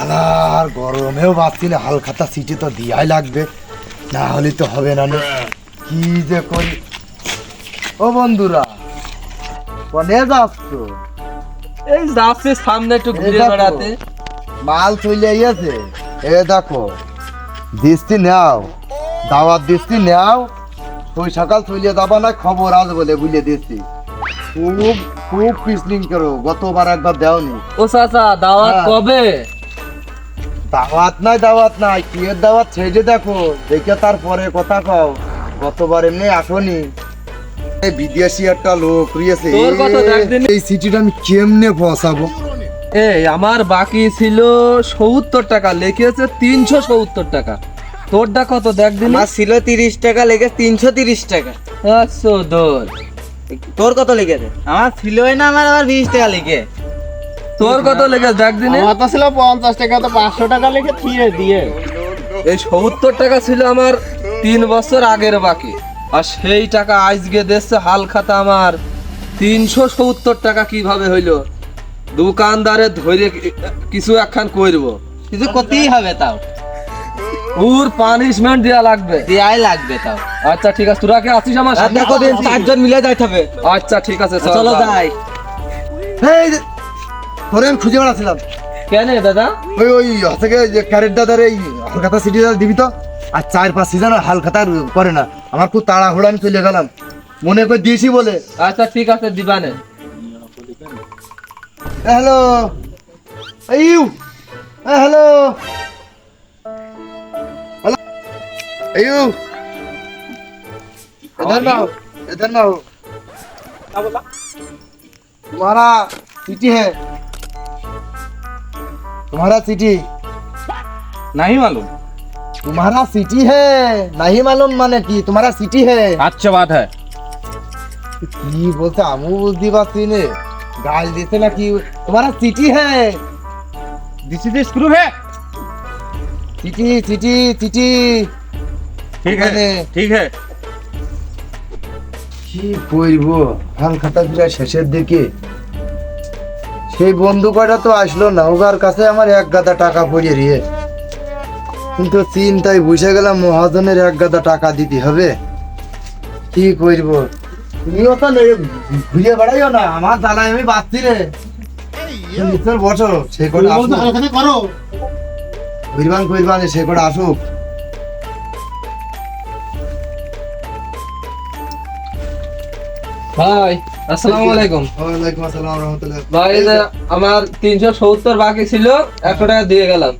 হালার গরমেও বাঁচছি না হালখাতা সিটি তো দিয়াই লাগবে। না হলে তো হবে না। কি যে করি? ও বন্ধুরা কনে যাচ্ছ? এই যাচ্ছে সামনে একটু ঘুরে বেড়াতে। মাল চলে গেছে এ দেখো দিস্তি নাও। দাওয়াত দিস্তি নাও। তুই সকাল চলে যাবা না খবর আজ বলে বুঝে দিচ্ছি খুব খুব পিসলিং করো গতবার একবার দেওনি। ও চাচা দাওয়াত হ্যাঁ। কবে? দাওয়াত নাই দাওয়াত নাই কি এর দাওয়াত? ছেড়ে দেখো দেখে তারপরে কথা কও। গতবার এমনি আসনি। এই বিদেশি একটা লোক রয়েছে। এই সিটিটা আমি কেমনে পৌঁছাবো? এই আমার বাকি ছিল সত্তর টাকা লেখেছে তিনশো সত্তর টাকা। তোরটা কত দেখ দিন? আমার ছিল তিরিশ টাকা লেগে তিনশো তিরিশ টাকা। দোর তোর কত লেগেছে আমার ছিলই না আমার আবার বিশ টাকা লেগে তোর কত লেগে দেখ দিনে। আমার তো ছিল পঞ্চাশ টাকা তো পাঁচশো টাকা লেগে দিয়ে দিয়ে। এই সত্তর টাকা ছিল আমার তিন বছর আগের বাকি। আর সেই টাকা আজকে দিচ্ছে হাল খাতা আমার। তিনশো সত্তর টাকা কীভাবে হইল? দোকানদারে ধরে কিছু একখান করব। কিছু করতেই হবে তাও। ওর পানিশমেন্ট দেওয়া লাগবে। দেয়াই লাগবে তাও। আচ্ছা ঠিক আছে। তোরা কি আছিস আমার সাথে দেখো চারজন মিলে যাইতে হবে। আচ্ছা ঠিক আছে চলো। যাই। এই তোরে আমি খুঁজে বেড়াচ্ছিলাম কেন দাদা ওই ওই থেকে যে ক্যারেট দাদার এই হালখাতা সিটি দাদা দিবি তো আর চার পাঁচ সিজন হালখাতা করে না আমার খুব তাড়াহুড়ো আমি চলে গেলাম মনে করে দিয়েছি বলে আচ্ছা ঠিক আছে দিবানে হ্যালো ইউ হ্যালো हेलो अयू इधर ना हो इधर ना हो तुम्हारा सिटी है तुम्हारा सिटी नहीं मालूम तुम्हारा सिटी है नहीं मालूम माने की तुम्हारा सिटी है अच्छा बात है কি বলছে আমু বুঝতে পারছি নে গাল দিতে না কি তোমারা সিটি है दिस इज स्क्रू है সিটি সিটি সিটি ठीक ওখানে। है ठीक है কি করব হাল খাতা প্রায় শেষের দিকে সেই বন্ধু কয়টা তো আসলো না ওগার কাছে আমার এক গাদা টাকা পড়িয়ে রিয়ে কিন্তু চিন্তায় বুঝে গেলাম মহাজনের এক গাদা টাকা দিতে হবে। কি করব তুমিও তো ঘুরে বেড়াইও না আমার জ্বালায় আমি বাঁচছি রে। বসো সে করে আসুক। কইরবান কইরবান সে করে আসুক। ভাই আসসালামু আলাইকুম। ওয়ালাইকুম আসসালাম রহমতুল্লাহ। ভাই আমার তিনশো সত্তর বাকি ছিল একশো টাকা দিয়ে গেলাম।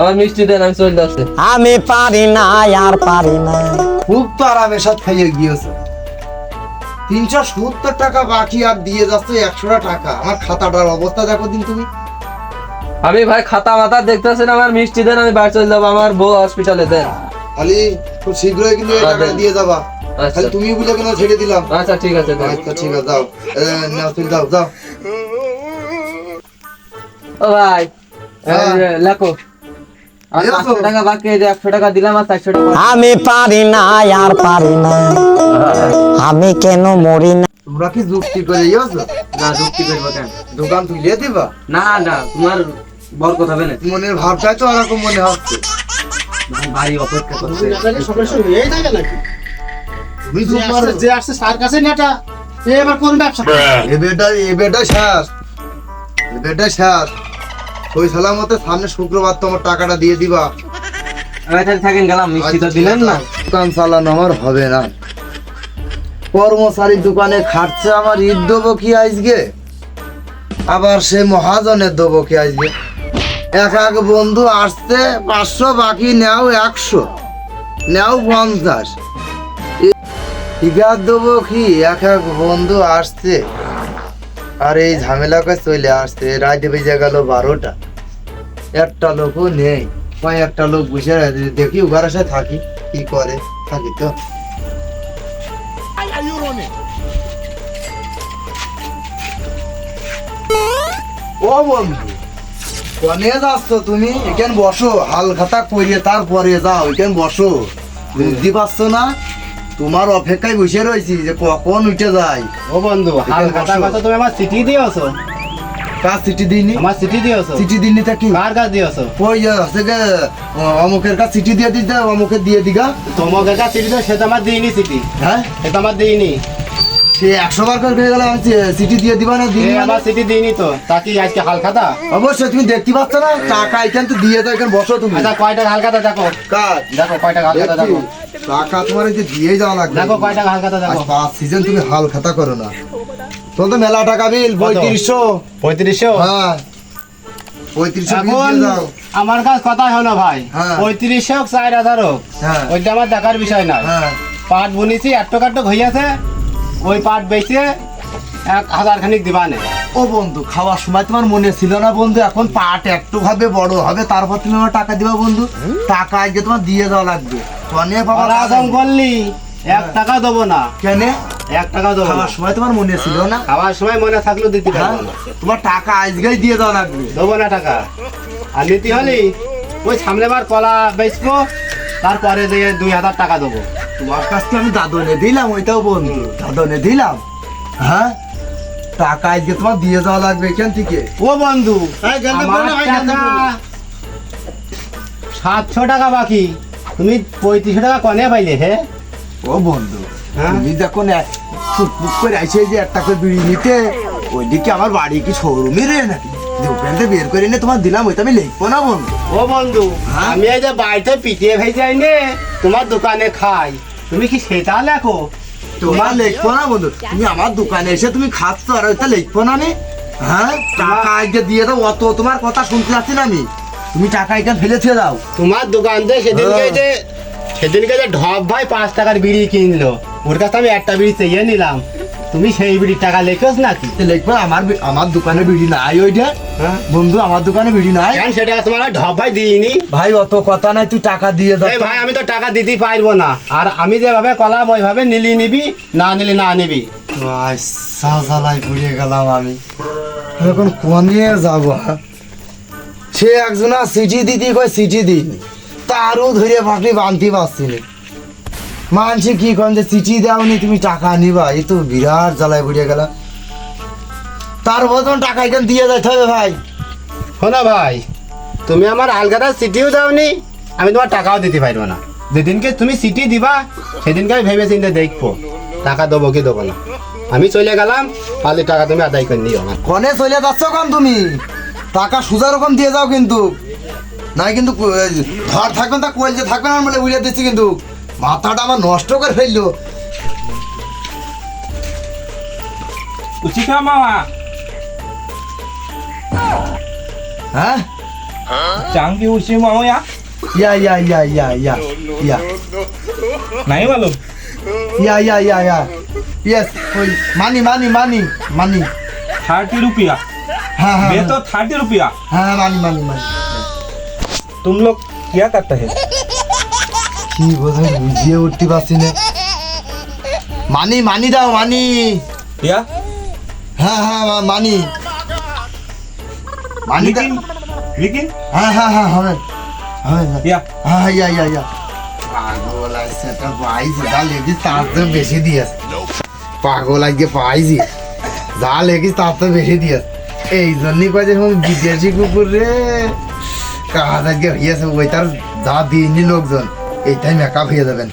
আমার মিষ্টি দেন আমি চলে যাচ্ছি। আমি পারি না আর পারি না। খুব তো আরামের সাথে খাইয়ে গিয়েছে। তিনশো সত্তর টাকা বাকি আর দিয়ে যাচ্ছে একশোটা টাকা। আমার খাতাটার অবস্থা দেখো দিন তুমি। আমি ভাই খাতা মাতা দেখতেছেন আমার মিষ্টি দেন আমি বাড়ি চলে যাব আমার বউ হসপিটালে দেন। খালি খুব শীঘ্রই কিন্তু দিয়ে যাবা। খালি তুমি বুঝে কেন ছেড়ে দিলাম? আচ্ছা ঠিক আছে আচ্ছা ঠিক আছে যাও এ, নাও তুমি যাও যাও ও ভাই হ্যাঁ। লেখো। আমি পারি না আর পারি না। আমি কেন মরি না? তোমরা কি যুক্তি করে ইয়েছো? না যুক্তি করব কেন? দোকান তুলে দিবা? না না তোমার বর কথা হবে না মনের ভাবটাই তো ওরকম মনে হচ্ছে। ভাই অপেক্ষা করছে। তুমি চুপ যে আসছে তার কাছে নেটা। এ এবার কোন ব্যবসা? এ বেটা এ বেটা শেষ এ বেটা শেষ ওই সালামতে সামনে শুক্রবার তোমার টাকাটা দিয়ে দিবা। থাকেন গেলাম। মিষ্টি তো দিলেন না। দোকান চালানো আমার হবে না। কর্মচারী দোকানে খাটছে আমার ঈদ দেবো কি আজকে? আবার সে মহাজনের দেবো কি আজকে? এক এক বন্ধু আসছে পাঁচশো বাকি নেও একশো। নেও পঞ্চাশ। দেবো কি? এক এক বন্ধু আসছে। আর এই চলে আসছে। রাত বেজে গেল বারোটা। একটা লোকও নেই। কয়েকটা লোক দেখি থাকি। কি করে? থাকি তো। ও বন্ধু, কনে যাচ্ছ তুমি? এখানে বসো। হাল খাতা করিয়ে তারপরে যাও। এখানে বসো। বুঝতে পারছ না? তোমার অপেক্ষায় বসে রয়েছি যে কখন উঠে যায়। ও বন্ধু হাল এখানে কথা তুমি আমার চিঠি দিয়েছ। চিঠি দিইনি? আমার চিঠি দিয়েছ। চিঠি দিইনি তা কি? কার কাছে দিয়েছ? ওই যে হচ্ছে অমুকের কাছে চিঠি দিয়ে দিতে দিয়ে দিগা। তোমাকে কাছে চিঠি দিও সে তো আমার দিইনি চিঠি। হ্যাঁ? সে তো আমার দিইনি। সে একশো বার করে পেয়ে গেলে আমি চিঠি দিয়ে দিবা না দিই আমার চিঠি দিইনি তো তা কি আজকে হাল খাতা অবশ্যই তুমি দেখতে পাচ্ছ না টাকা এখান তো দিয়ে দাও এখানে বসো তুমি। আচ্ছা কয় টাকা হাল খাতা দেখো? কাজ। দেখো কয় টাকা হাল খাতা দেখছি, দেখো। টাকা তোমার যে দিয়ে যাওয়া লাগবে। দেখো কয় টাকা হাল খাতা আজ দেখো পাঁচ সিজন তুমি হাল খাতা করো না। তোর তো মেলা টাকা বিল পঁয়ত্রিশশো। পঁয়ত্রিশশো? হ্যাঁ। পঁয়ত্রিশশো দাও। আমার কাছে কথা হলো ভাই হ্যাঁ। পঁয়ত্রিশ হোক চার হাজার হোক হ্যাঁ। ওইটা আমার দেখার বিষয় না। হ্যাঁ। পাট বুনিছি একটু কাট্টু হইয়াছে ওই পাট বেচে এক হাজার খানিক দিবানে ও বন্ধু খাওয়ার সময় তোমার মনে ছিল না বন্ধু? এখন পাট একটু হবে বড় হবে তারপর তুমি আমার টাকা দিবা বন্ধু। টাকা আজকে তোমার দিয়ে যাওয়া লাগবে। টনে পাওয়া পড়াশোন করলি এক টাকা দেবো না। কেন? এক টাকা দেবো খাওয়ার সময় তোমার মনে ছিল না? খাওয়ার সময় মনে থাকলেও দিতে হ্যাঁ? পারব না। তোমার টাকা আজকেই দিয়ে দেওয়া লাগবে। দেবো না টাকা। আর নীতি হলি ওই সামনেবার কলা বেচবো তারপরে দিয়ে দুই হাজার টাকা দেবো। তোমার কাছ থেকে আমি দাদনে দিলাম ওইটাও বন্ধু দাদনে দিলাম। হ্যাঁ? টাকা আজকে তোমার দিয়ে যাওয়া লাগবে এখান থেকে। ও বন্ধু। সাতশো টাকা বাকি। তুমি পঁয়ত্রিশশো টাকা কনে পাইলে হে? ও বন্ধু হ্যাঁ? তুমি এক- ফুটফুট করে আইসে যে একটা করে বিড়ি নিতে ওইদিকে আমার বাড়ি কি শোরুমে রে নাকি? দোকানতে বের করে এনে তোমার দিলাম ওইটা আমি লিখব না বন্ধু। ও বন্ধু হ্যাঁ? আমি এই যে বাড়িতে পিটিয়ে ভেজে আইনে তোমার দোকানে খাই। তুমি কি সেটা লেখো? তোমার লেখো না বন্ধু। তুমি আমার দোকানে এসে তুমি খাচ্ছ আর ওইটা লেখবো না আমি হ্যাঁ? টাকা আজকে দিয়ে দাও অত তোমার কথা শুনতে যাচ্ছি না আমি। তুমি টাকা এটা ফেলে ছেড়ে দাও। তোমার দোকান থেকে সেদিনকে হ্যাঁ। যে সেদিনকে যে ঢপ ভাই পাঁচ টাকার বিড়ি কিনলো ওর কাছে আমি একটা বিড়ি চেয়ে নিলাম। তুমি সেই বিড়ি টাকা লেখোস নাকি? লিখব আমার আমার দোকানে বিড়ি নাই ওইটা হ্যাঁ? বন্ধু আমার দোকানে বিড়ি নাই। সেটা তোমার আর ঢপ ভাই দিইনি? ভাই অত কথা নাই তুই টাকা দিয়ে দাও ভাই আমি তো টাকা দিতে পারব না। আর আমি যেভাবে কলাম ওইভাবে নিলি নিবি না নিলি না নিবি। আচ্ছা জ্বালাই পড়িয়ে গেলাম আমি। এখন কোনে যাব সে একজনা চিঠি দিদি কয় চিঠি দিইনি। তারও ধরে ফাঁকলি বানতে পারছি না। মানছি কি কন যে চিঠি দাওনি তুমি টাকা নিবা। এই তো বিরাট জ্বালায় পড়িয়ে গেলাম তার বদন টাকা এখান দিয়ে যাইতে হবে ভাই। শোনো ভাই তুমি আমার আলগাটা চিঠিও দাওনি আমি তোমার টাকাও দিতে পারব না। যেদিনকে তুমি চিঠি দিবা সেদিনকে আমি ভেবে চিন্তে দেখব। টাকা দেবো কি দেবো না। আমি চলে গেলাম পালি টাকা তুমি আদায় করে নিও আমার। কনে চলে যাচ্ছ কন তুমি? টাকা সুজা রকম দিয়ে যাও কিন্তু। নাই কিন্তু ধর থাকবেন তা কোয়েল যে থাকবেন না বলে বুঝে দিচ্ছি কিন্তু। মাথাটা আমার নষ্ট করে ফেললো উচিকা মামা হ্যাঁ চাঙ্গি উচি মামা ইয়া ইয়া ইয়া ইয়া ইয়া ইয়া নাই মালুম ইয়া ইয়া ইয়া ইয়া ইয়েস ওই মানি মানি মানি মানি থার্টি रुपया হ্যাঁ হ্যাঁ ये तो थर्टी रुपया হ্যাঁ মানি মানি মানি तुम लोग क्या करते हैं কি বোধহয় বুঝিয়ে উঠতে পারছি না মানি মানি দাও মানি या হ্যাঁ হ্যাঁ মা- মানি মানি দাও लेकिन लेकिन হ্যাঁ হ্যাঁ হ্যাঁ হবে হবে না। या হ্যাঁ ইয়া ইয়া ইয়া পাগল আছে একটা পাইছি যা লেগিস তার তো বেশি দিয়েছে পাগল আজকে পাইছি যা লেগিস তার তো বেশি দিয়েছে এই জন্যই কয়ে যে হুম বিদেশি কুকুর রে কাজ আজকে হইয়াছে ওই তার যা দিইনি লোকজন এইটাই মেকআপ হয়ে যাবেন।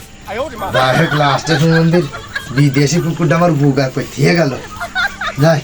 যাই হোক লাস্টে মন্দির। বিদেশি কুকুরটা আমার আর করতে গেল। যাই।